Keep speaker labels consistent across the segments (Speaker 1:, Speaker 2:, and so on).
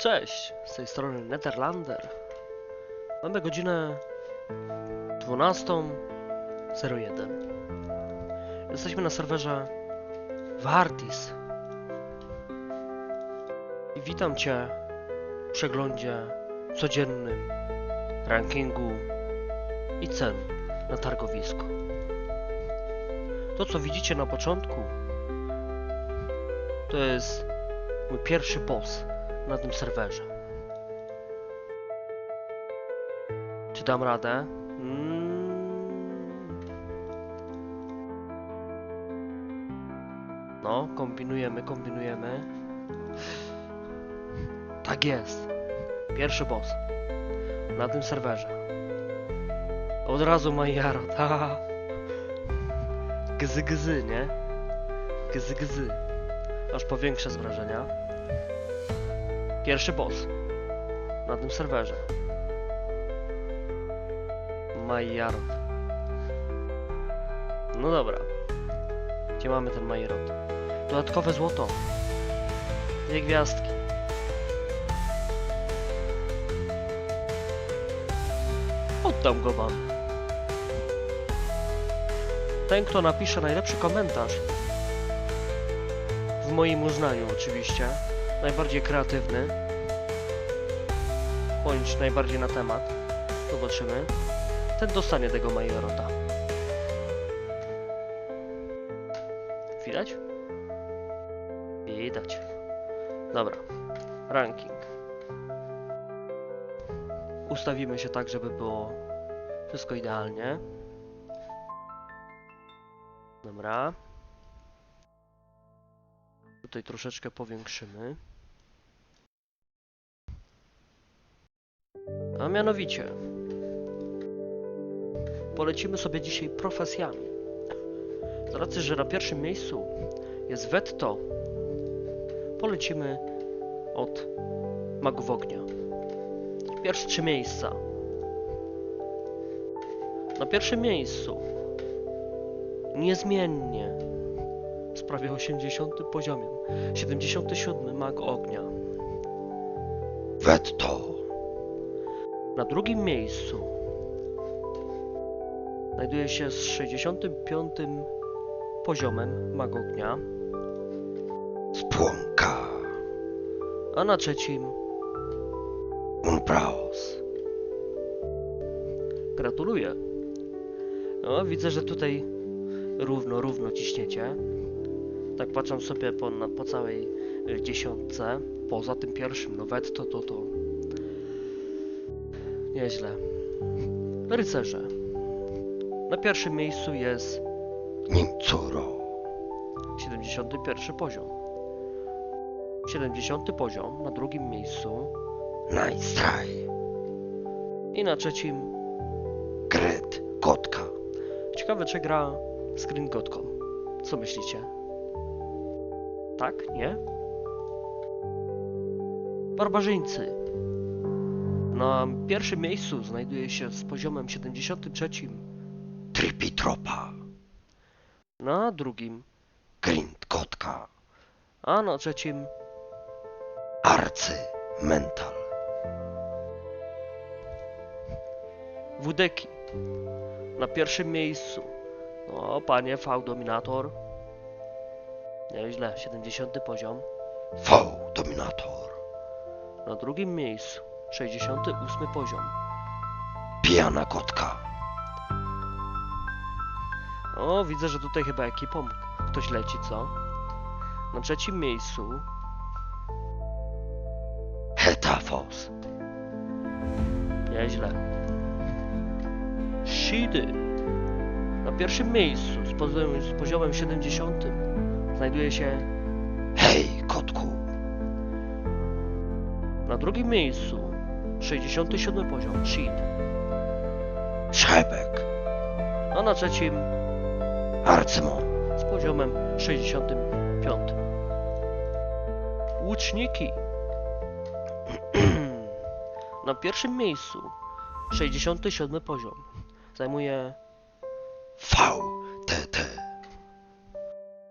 Speaker 1: Cześć, z tej strony Netherlander. Mamy godzinę 12.01. Jesteśmy na serwerze Vartis. I witam Cię w przeglądzie codziennym rankingu i cen na targowisku. To co widzicie na początku to jest mój pierwszy boss na tym serwerze. Czy dam radę? Mm. No, kombinujemy, kombinujemy. Tak jest. Pierwszy boss na tym serwerze. Od razu ma Jarot, haha. Gzy, gzy, nie? Gzy, gzy. Aż powiększę z wrażenia. Pierwszy boss na tym serwerze. Majarot. No dobra. Gdzie mamy ten Majarot? Dodatkowe złoto. Dwie gwiazdki. Oddam go wam. Ten, kto napisze najlepszy komentarz, w moim uznaniu oczywiście, najbardziej kreatywny, bądź najbardziej na temat, zobaczymy, ten dostanie tego Majorota. Widać? Widać. Dobra, ranking. Ustawimy się tak, żeby było wszystko idealnie. Dobra. Tutaj troszeczkę powiększymy. A mianowicie polecimy sobie dzisiaj profesjami. Z racji, że na pierwszym miejscu jest Wetto, polecimy od magów ognia. Pierwsze trzy miejsca. Na pierwszym miejscu niezmiennie z prawie 80 poziomem 77 mag ognia.
Speaker 2: Wetto,
Speaker 1: Na drugim miejscu znajduje się z 65 poziomem mag ognia,
Speaker 2: Spłonka,
Speaker 1: a na trzecim
Speaker 2: Unbraus,
Speaker 1: gratuluję. No, widzę, że tutaj równo, równo ciśniecie. Tak patrząc sobie po, na, po całej y, dziesiątce, poza tym pierwszym, no wetto to to nieźle. Rycerze. Na pierwszym miejscu jest
Speaker 2: Nincuro,
Speaker 1: 71 poziom. 70 poziom na drugim miejscu
Speaker 2: Najstraj,
Speaker 1: i na trzecim
Speaker 2: Gret, Kotka,
Speaker 1: Ciekawe, czy gra z Gringotką. Co myślicie? Tak? Nie? Barbarzyńcy. Na pierwszym miejscu znajduje się z poziomem 73,
Speaker 2: Tripitropa,
Speaker 1: na drugim,
Speaker 2: Grind, Kotka,
Speaker 1: a na trzecim
Speaker 2: Arcy, Mental,
Speaker 1: Wudeki. Na pierwszym miejscu. No, panie V-Dominator. Nieźle, 70 poziom.
Speaker 2: V, Dominator,
Speaker 1: Na drugim miejscu, 68 poziom.
Speaker 2: Pijana Kotka,
Speaker 1: O, widzę, że tutaj chyba ekipą ktoś leci, co? Na trzecim miejscu
Speaker 2: Hetafos,
Speaker 1: nieźle. Shidy. Na pierwszym miejscu z poziomem, z poziomem 70 znajduje się
Speaker 2: Hej, Kotku,
Speaker 1: na drugim miejscu 67 poziom Shid,
Speaker 2: Szebek,
Speaker 1: a na trzecim.
Speaker 2: Arcymon,
Speaker 1: z poziomem 65. Łuczniki. Na pierwszym miejscu 67 poziom zajmuje
Speaker 2: V, TT,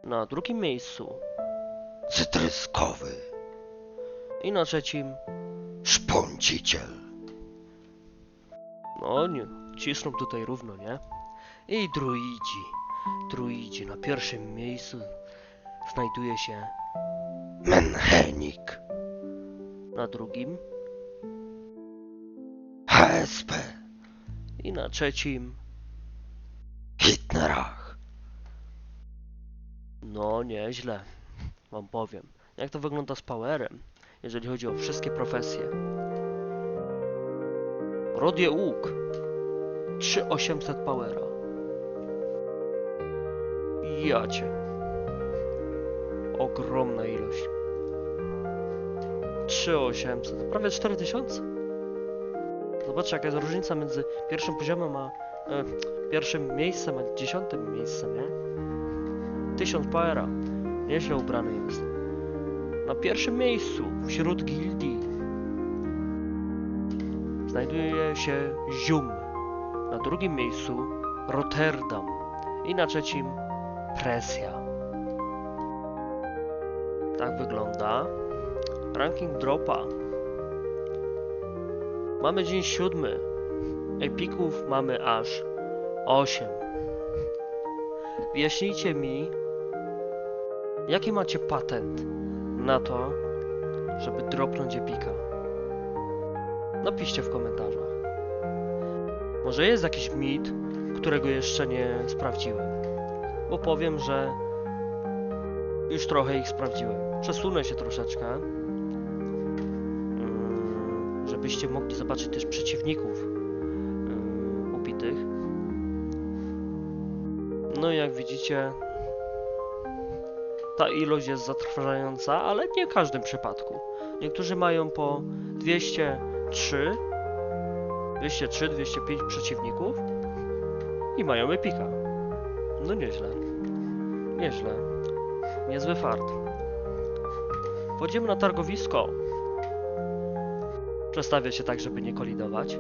Speaker 1: na drugim miejscu
Speaker 2: Cytryskowy,
Speaker 1: i na trzecim
Speaker 2: Szponciciel.
Speaker 1: No nie, cisną tutaj równo, nie? I druidzi. Druidzi. Na pierwszym miejscu znajduje się
Speaker 2: Menchenik.
Speaker 1: na drugim
Speaker 2: HSP.
Speaker 1: i na trzecim.
Speaker 2: Hitlerach.
Speaker 1: No nieźle, wam powiem. Jak to wygląda z powerem, jeżeli chodzi o wszystkie profesje? Rodie Łuk 3800 powera. Jacie. Ogromna ilość. 3800, prawie 4000. Zobaczcie jaka jest różnica między pierwszym poziomem a e, pierwszym miejscem a dziesiątym miejscem, nie? 1000 powera. Nieźle ubrany jest. Na pierwszym miejscu wśród gildii znajduje się Zium. Na drugim miejscu Rotterdam. I na trzecim Presja. Tak wygląda ranking dropa. Mamy dzień siódmy. Epików mamy aż 8. Wyjaśnijcie mi, jaki macie patent na to, żeby dropnąć epika? Napiszcie w komentarzach. Może jest jakiś mit, którego jeszcze nie sprawdziłem. Bo powiem, że już trochę ich sprawdziłem. Przesunę się troszeczkę, mm, żebyście mogli zobaczyć też przeciwników mm, ubitych. No i jak widzicie, ta ilość jest zatrważająca, ale nie w każdym przypadku. Niektórzy mają po 203, 203, 205 przeciwników i mają epika. No nieźle. Nieźle. Niezły fart. Wchodzimy na targowisko. Przestawię się tak, żeby nie kolidować.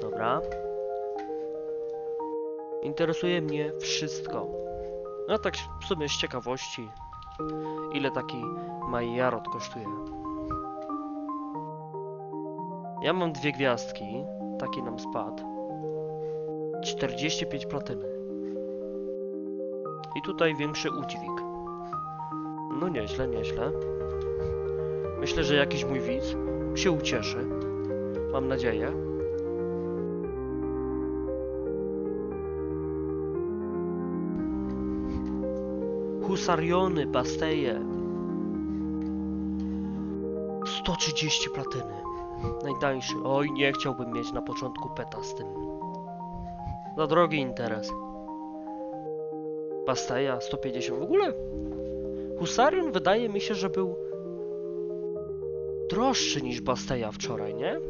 Speaker 1: Dobra. Interesuje mnie wszystko. No tak w sumie z ciekawości. Ile taki Majarot kosztuje? Ja mam dwie gwiazdki. Taki nam spadł. 45 platyny. I tutaj większy udźwig. No nieźle, nieźle. Myślę, że jakiś mój widz się ucieszy. Mam nadzieję. Husariony, Basteje. 130 platyny. Najtańszy. Oj, nie chciałbym mieć na początku peta z tym. Za drogi interes. Basteja 150. W ogóle Husarion wydaje mi się, że był droższy niż Basteja wczoraj, nie?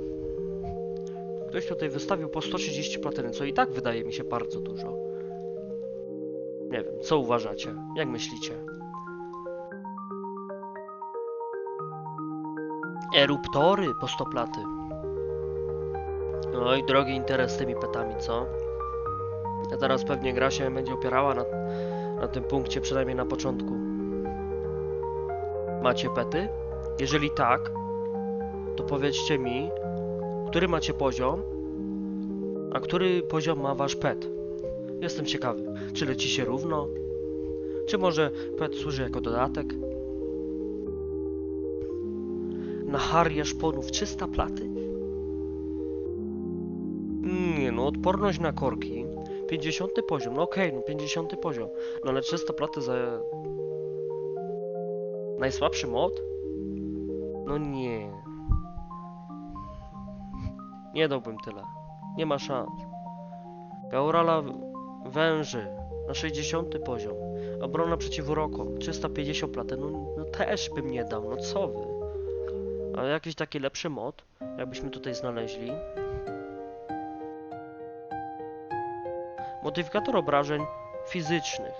Speaker 1: Ktoś tutaj wystawił po 130 platyny, co i tak wydaje mi się bardzo dużo. Co uważacie? Jak myślicie? Eruptory po 100 platy. Oj, drogi interes z tymi petami, co? A teraz pewnie gra się będzie opierała na, na tym punkcie, przynajmniej na początku. Macie pety? Jeżeli tak, to powiedzcie mi, który macie poziom, a który poziom ma wasz pet. Jestem ciekawy, czy leci się równo, czy może pet służy jako dodatek. Na Haria szponów 300 platy. Nie no, odporność na korki. 50 poziom, no okej, no 50 poziom. No ale 300 platy za... Najsłabszy mod? No nie. Nie dałbym tyle. Nie ma szans. Gaurala węży na 60 poziom. Obrona przeciw urokom 350 platy. No, no też bym nie dał, no co wy. Ale jakiś taki lepszy mod, jakbyśmy tutaj znaleźli. Modyfikator obrażeń fizycznych.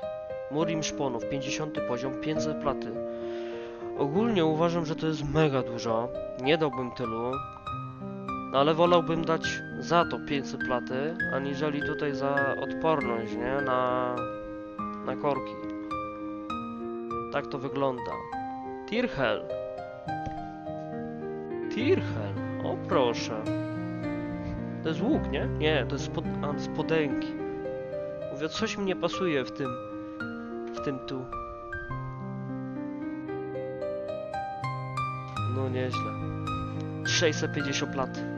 Speaker 1: Murim szponów, 50 poziom, 500 platy. Ogólnie uważam, że to jest mega dużo. Nie dałbym tylu. No ale wolałbym dać za to 500 platy, aniżeli tutaj za odporność, nie? Na, na korki. Tak to wygląda. Tirhel. Tirhel. O proszę. To jest łuk, nie? Nie, to jest spod... A, spodenki. Mówię, coś mi nie pasuje w tym... W tym tu. No nieźle. 650 lat.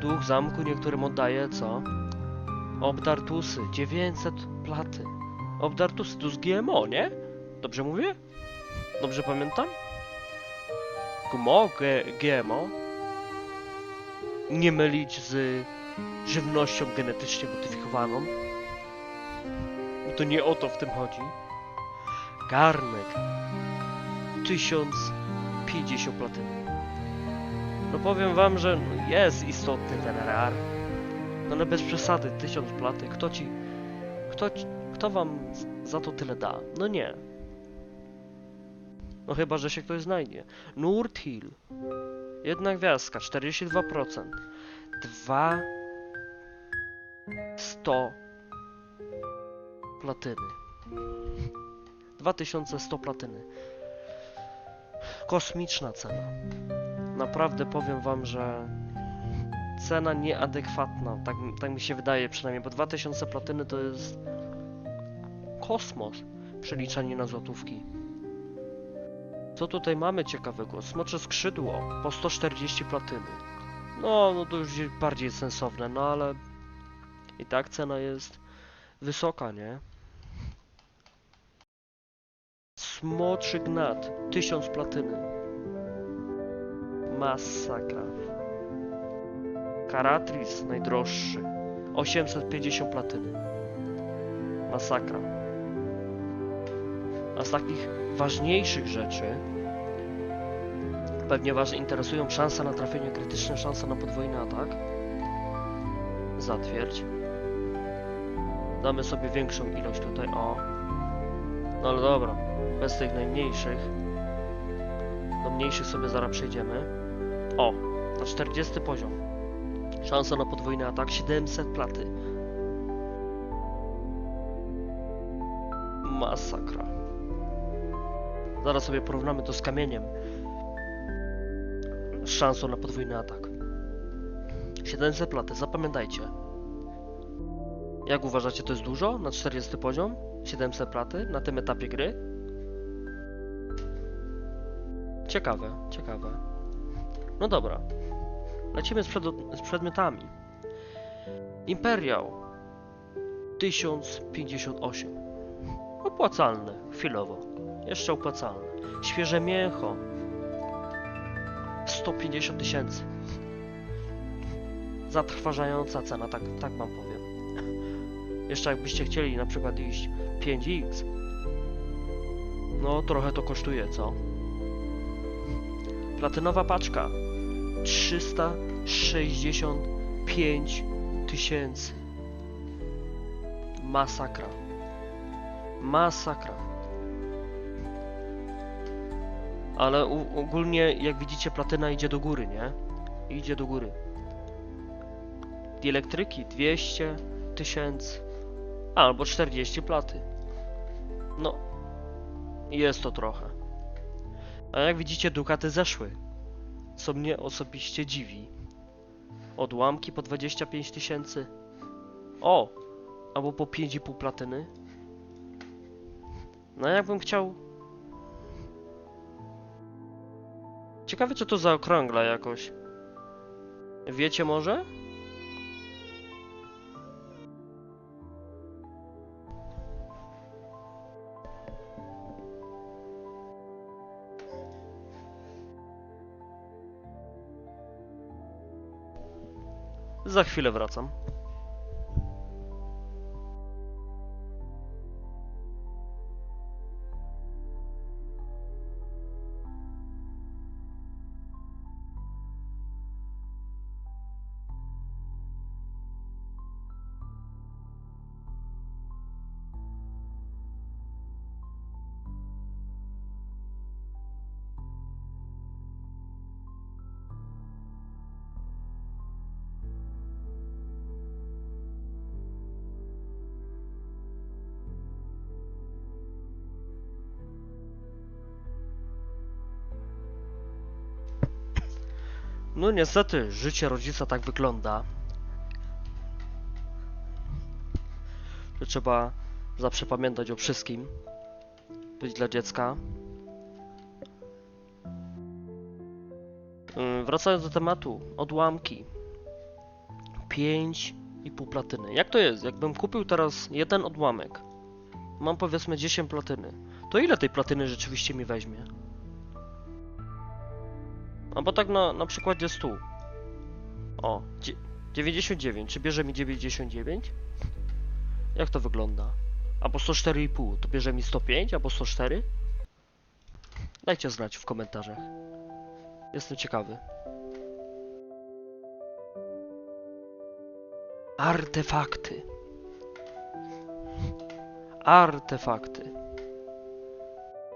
Speaker 1: Duch zamku niektórym oddaje, co? Obdartusy, 900 platy. Obdartusy, to z GMO, nie? Dobrze mówię? Dobrze pamiętam? GMO, GMO. Nie mylić z żywnością genetycznie modyfikowaną. Bo to nie o to w tym chodzi. Garnek. 1050 platyny. No powiem wam, że jest istotny ten RR. No ale bez przesady, 1000 platy. Kto ci... Kto, ci- kto wam za to tyle da? No nie. No chyba, że się ktoś znajdzie. Nurtil. Jedna gwiazdka, 42%. 2... 100 platyny. 2100 platyny. Kosmiczna cena. Naprawdę powiem wam, że cena nieadekwatna. Tak, tak mi się wydaje przynajmniej, bo 2000 platyny to jest kosmos. Przeliczanie na złotówki. Co tutaj mamy ciekawego? Smocze skrzydło po 140 platyny. No, no to już bardziej sensowne, no ale i tak cena jest wysoka, nie? Smoczy gnat, 1000 platyny. Masakra. Karatris najdroższy, 850 platyny. Masakra. A z takich ważniejszych rzeczy pewnie Was interesują szanse na trafienie krytyczne, szanse na podwójny atak. Zatwierdź. Damy sobie większą ilość tutaj, o. No ale dobra, bez tych najmniejszych. Do mniejszych sobie zaraz przejdziemy. O, na 40 poziom. Szansa na podwójny atak 700 platy. Masakra. Zaraz sobie porównamy to z kamieniem. Z szansą na podwójny atak. 700 platy, zapamiętajcie. Jak uważacie, to jest dużo na 40 poziom? 700 platy na tym etapie gry? Ciekawe, ciekawe. No dobra. Lecimy z, z przedmiotami. Imperiał 1058. Opłacalne, chwilowo. Jeszcze opłacalne. Świeże mięcho 150 tysięcy. Zatrważająca cena, tak, tak wam powiem. Jeszcze jakbyście chcieli na przykład iść 5x, no trochę to kosztuje, co? Platynowa paczka 365 tysięcy. Masakra. Masakra. Ale ogólnie, jak widzicie, platyna idzie do góry, nie? Idzie do góry. Dielektryki 200 tysięcy. Albo 40 platy. No. Jest to trochę. A jak widzicie, dukaty zeszły. Co mnie osobiście dziwi. Odłamki po 25 tysięcy. O! Albo po 5,5 platyny. No jakbym chciał... Ciekawe, czy to zaokrągla jakoś. Wiecie może? Za chwilę wracam. No niestety, życie rodzica tak wygląda. Że trzeba zawsze pamiętać o wszystkim. Być dla dziecka. Yy, Wracając do tematu, odłamki. 5,5 platyny. Jak to jest? Jakbym kupił teraz jeden odłamek, mam powiedzmy 10 platyny, to ile tej platyny rzeczywiście mi weźmie? No bo tak na, na przykładzie 100. O, dzie- 99. Czy bierze mi 99? Jak to wygląda? Albo 104,5. To bierze mi 105 albo 104? Dajcie znać w komentarzach. Jestem ciekawy. Artefakty. Artefakty.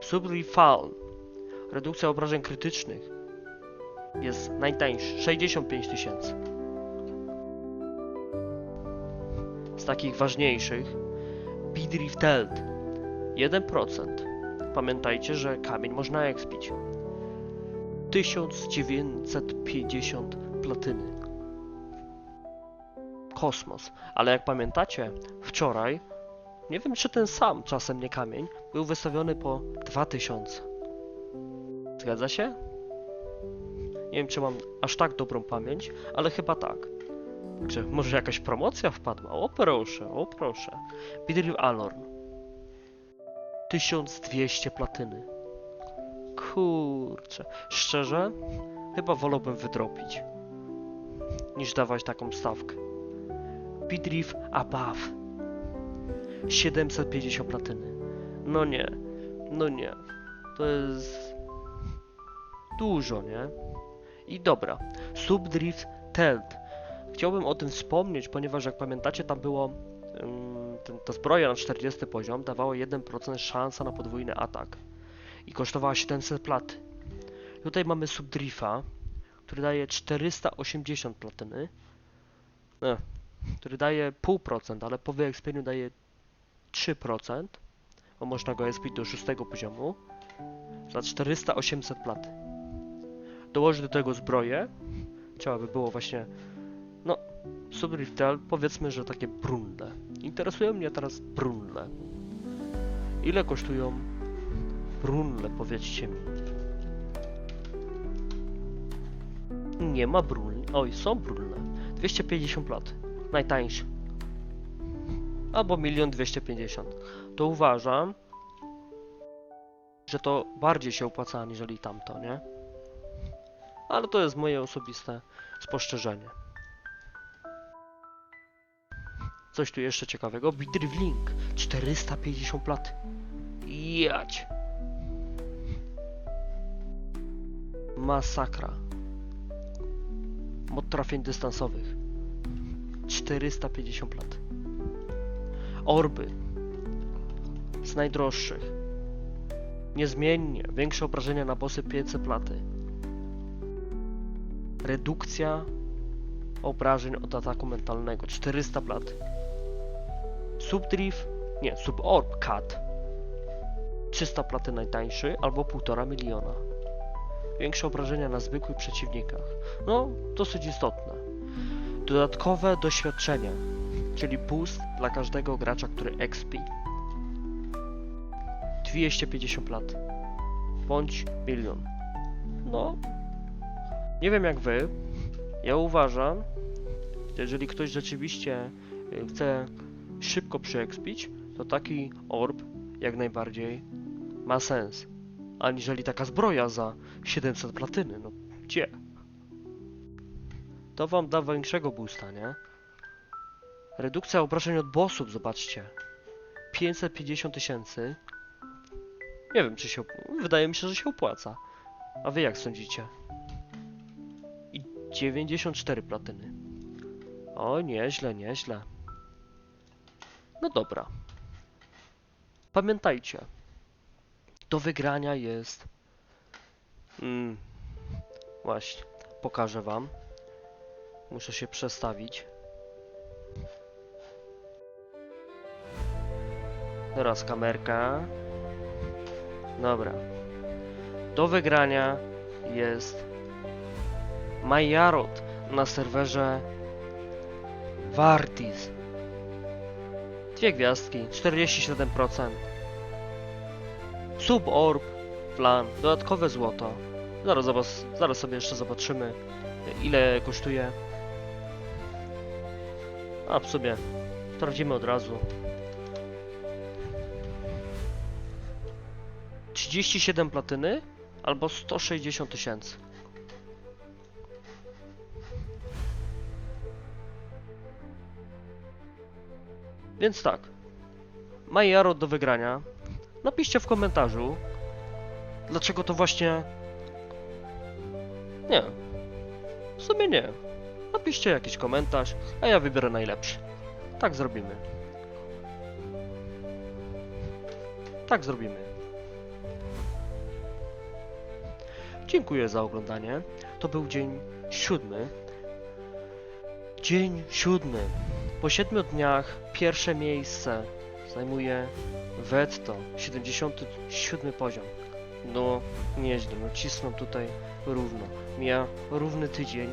Speaker 1: Subli Fall. Redukcja obrażeń krytycznych jest najtańszy 65 tysięcy. Z takich ważniejszych Bidrifteld 1%. Pamiętajcie, że kamień można ekspić. 1950 platyny. Kosmos. Ale jak pamiętacie, wczoraj, nie wiem czy ten sam czasem nie kamień, był wystawiony po 2000. Zgadza się? Nie wiem, czy mam aż tak dobrą pamięć, ale chyba tak. Czy może jakaś promocja wpadła? O proszę, o proszę. Bidrill Alorn. 1200 platyny. Kurczę. Szczerze, chyba wolałbym wydropić. Niż dawać taką stawkę. Bidriff Above. 750 platyny. No nie. No nie. To jest... Dużo, nie? I dobra, Subdrift Telt. Chciałbym o tym wspomnieć, ponieważ jak pamiętacie, tam było ta zbroja na 40 poziom dawała 1% szansa na podwójny atak i kosztowała 700 platy. Tutaj mamy Subdrifa, który daje 480 platyny, e, który daje 0,5%, ale po wyekspieniu daje 3%, bo można go expić do 6 poziomu, za 400-800 platy dołożyć do tego zbroję, trzeba by było właśnie, no, Subriftel, powiedzmy, że takie brunle. Interesują mnie teraz brunle. Ile kosztują brunle, powiedzcie mi. Nie ma brunli. Oj, są brunle. 250 lat. Najtańsze. Albo 1 250. To uważam, że to bardziej się opłaca aniżeli tamto, nie? Ale to jest moje osobiste spostrzeżenie. Coś tu jeszcze ciekawego. Bidrivlink 450 lat. Jać. Masakra. Mod trafień dystansowych. 450 lat. Orby. Z najdroższych. Niezmiennie. Większe obrażenia na bossy 500 platy redukcja obrażeń od ataku mentalnego. 400 plat subdrift nie, suborb cut 300 platy najtańszy albo 1,5 miliona. Większe obrażenia na zwykłych przeciwnikach. No, dosyć istotne. Dodatkowe doświadczenia czyli boost dla każdego gracza, który expi 250 lat. Bądź milion. No, nie wiem jak wy, ja uważam, jeżeli ktoś rzeczywiście y, chce szybko przyekspić, to taki orb jak najbardziej ma sens. Aniżeli taka zbroja za 700 platyny, no gdzie? To wam da większego boosta, nie? Redukcja obrażeń od bossów, zobaczcie. 550 tysięcy. Nie wiem, czy się... Wydaje mi się, że się opłaca. A wy jak sądzicie? 94 platyny. O, nieźle, nieźle. No dobra. Pamiętajcie, do wygrania jest. Mm, właśnie, pokażę wam. Muszę się przestawić. Teraz kamerka. Dobra. Do wygrania jest Majarot na serwerze Wartis. Dwie gwiazdki, 47%. Suborb, plan, dodatkowe złoto. Zaraz, zobacz, zaraz sobie jeszcze zobaczymy, ile kosztuje. A w sumie sprawdzimy od razu. 37 platyny albo 160 tysięcy. Więc tak. Majaro do wygrania. Napiszcie w komentarzu, dlaczego to właśnie. Nie. W sumie nie. Napiszcie jakiś komentarz, a ja wybiorę najlepszy. Tak zrobimy. Tak zrobimy. Dziękuję za oglądanie. To był dzień siódmy. Dzień siódmy. Po siedmiu dniach pierwsze miejsce zajmuje Vetto, 77 poziom. No, nieźle, no cisną tutaj równo. Mija równy tydzień,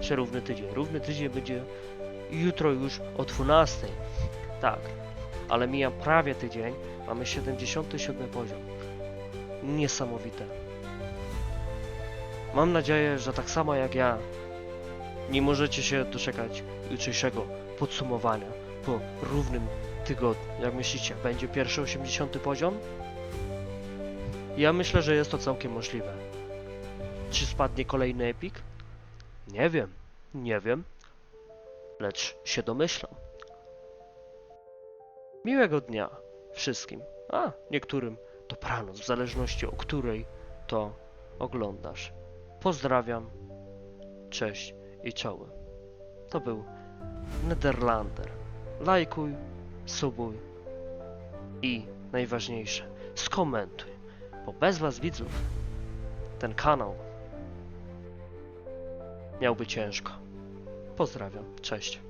Speaker 1: czy równy tydzień. Równy tydzień będzie jutro już o 12. Tak, ale mija prawie tydzień, mamy 77 poziom. Niesamowite. Mam nadzieję, że tak samo jak ja, nie możecie się doczekać jutrzejszego podsumowania po równym tygodniu. Jak myślicie, będzie pierwszy 80 poziom? Ja myślę, że jest to całkiem możliwe. Czy spadnie kolejny epik? Nie wiem, nie wiem, lecz się domyślam. Miłego dnia wszystkim, a niektórym dobranoc, w zależności o której to oglądasz. Pozdrawiam, cześć i czoły. To był Nederlander. Lajkuj, subuj i najważniejsze, skomentuj, bo bez was widzów ten kanał miałby ciężko. Pozdrawiam, cześć.